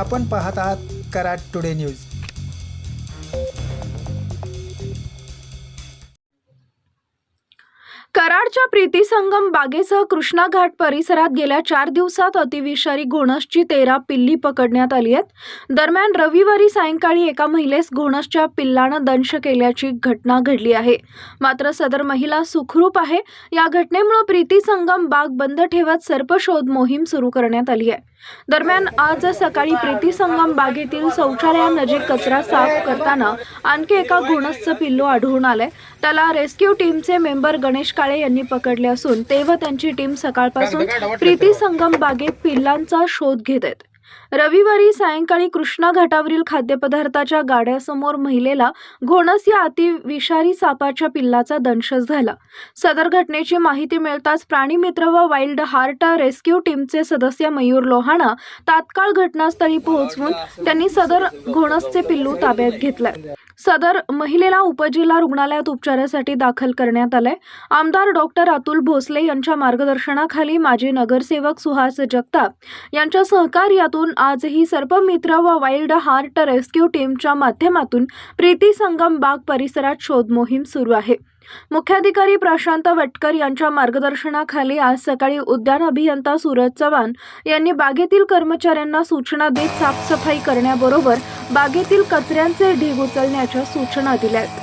आपण पाहत आहात कराड टुडे न्यूज. कराडच्या प्रीती संगम बागेसह कृष्णा घाट परिसरात गेल्या चार दिवसात अतिविषारी घोणसची तेरा पिल्ली पकडण्यात आली आहेत. दरम्यान रविवारी सायंकाळी एका महिलेस घोणसच्या पिल्लानं दंश केल्याची घटना घडली आहे. मात्र सदर महिला सुखरूप आहे. या घटनेमुळे प्रीती संगम बाग बंद ठेवत सर्पशोध मोहीम सुरू करण्यात आली आहे. दरम्यान आज सकाळी प्रीती संगम बागेतील शौचालयानजीक कचरा साफ करताना आणखी एका घोणसचं पिल्लू आढळून आलंय. त्याला रेस्क्यू टीमचे मेंबर गणेश काळे यांनी पकडले असून ते व त्यांची टीम सकाळपासून प्रीती संगम बागेत पिल्लांचा शोध घेत आहेत. रविवारी सायंकाळी कृष्णा घाटावरील खाद्यपदार्थाच्या गाड्यासमोर महिलेला घोणस या अतिविषारी सापाच्या पिल्लाचा दंशच झाला. सदर घटनेची माहिती मिळताच प्राणीमित्र व वाईल्ड हार्ट रेस्क्यू टीमचे सदस्य मयूर लोहाणा तात्काळ घटनास्थळी पोहोचवून त्यांनी सदर घोणसचे पिल्लू ताब्यात घेतलंय. सदर महिलेला उपजिल्हा रुग्णालयात उपचारासाठी दाखल करण्यात आलंय. आमदार डॉक्टर अतुल भोसले यांच्या मार्गदर्शनाखाली माजी नगरसेवक सुहास जगताप यांच्या सहकार्यातून आजही सर्पमित्र व वाईल्ड हार्ट रेस्क्यू टीमच्या माध्यमातून प्रीती संगम बाग परिसरात शोध मोहीम सुरू आहे. मुख्याधिकारी प्रशांत वटकर यांच्या मार्गदर्शनाखाली आज सकाळी उद्यान अभियंता सूरज चव्हाण यांनी बागेतील कर्मचाऱ्यांना सूचना देत साफसफाई करण्याबरोबर बागेतील कचऱ्यांचे ढीग उचलण्याच्या सूचना दिल्यात.